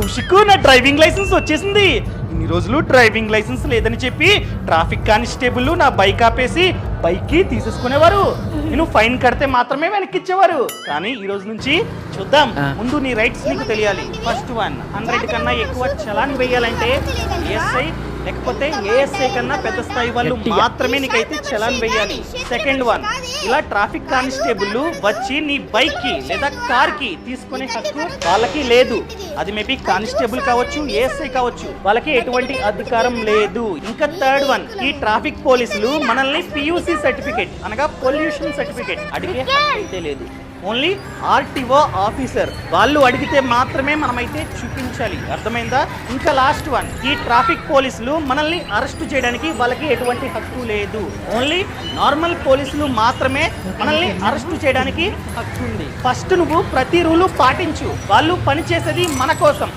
కౌశిక్ నా driving licence వచ్చేసింది. ఇన్ని రోజులు డ్రైవింగ్ లైసెన్స్ లేదని చెప్పి ట్రాఫిక్ కానిస్టేబుల్ నా బైక్ ఆపేసి బైక్కి తీసేసుకునేవారు. నేను ఫైన్ కడితే మాత్రమే వెనక్కి ఇచ్చేవారు కానీ ఈ రోజు నుంచి చూద్దాం. ముందు నీ రైట్స్ నీకు తెలియాలి. First one. హండ్రెడ్ కన్నా ఎక్కువ చలాన్ వేయాలంటే ఎస్ఐ లేకపోతే ఏఎస్ఐ కన్నా పెద్ద స్థాయి వాళ్ళు మాత్రమే నీకైతే చలాన్ వేయాలి. సెకండ్ వన్ ఇలా ట్రాఫిక్ కానిస్టేబుల్ వచ్చి నీ బైక్కి లేదా కార్కి తీసుకునే హక్కు వాళ్ళకి లేదు. అది మేబీ కానిస్టేబుల్ కావచ్చు ఏఎస్ఐ కావచ్చు వాళ్ళకి ఎటువంటి అధికారం లేదు. ఇంకా థర్డ్ వన్ ఈ ట్రాఫిక్ పోలీసులు మనల్ని పియూసి సర్టిఫికేట్ అనగా పొల్యూషన్ సర్టిఫికేట్ అడిగే హక్కు అయితే లేదు. Only RTO officer. వాళ్ళు అడిగితే మాత్రమే మనమైతే చూపించాలి. అర్థమైందా? ఇంకా లాస్ట్ వన్. ఈ ట్రాఫిక్ పోలీసులు మనల్ని అరెస్ట్ చేయడానికి వాళ్ళకి ఎటువంటి హక్కు లేదు. ఓన్లీ నార్మల్ పోలీసులు మాత్రమే మనల్ని అరెస్ట్ చేయడానికి హక్కు ఉంది. ఫస్ట్ నువ్వు ప్రతి రూలు పాటించు. వాళ్ళు పనిచేసేది మన కోసం.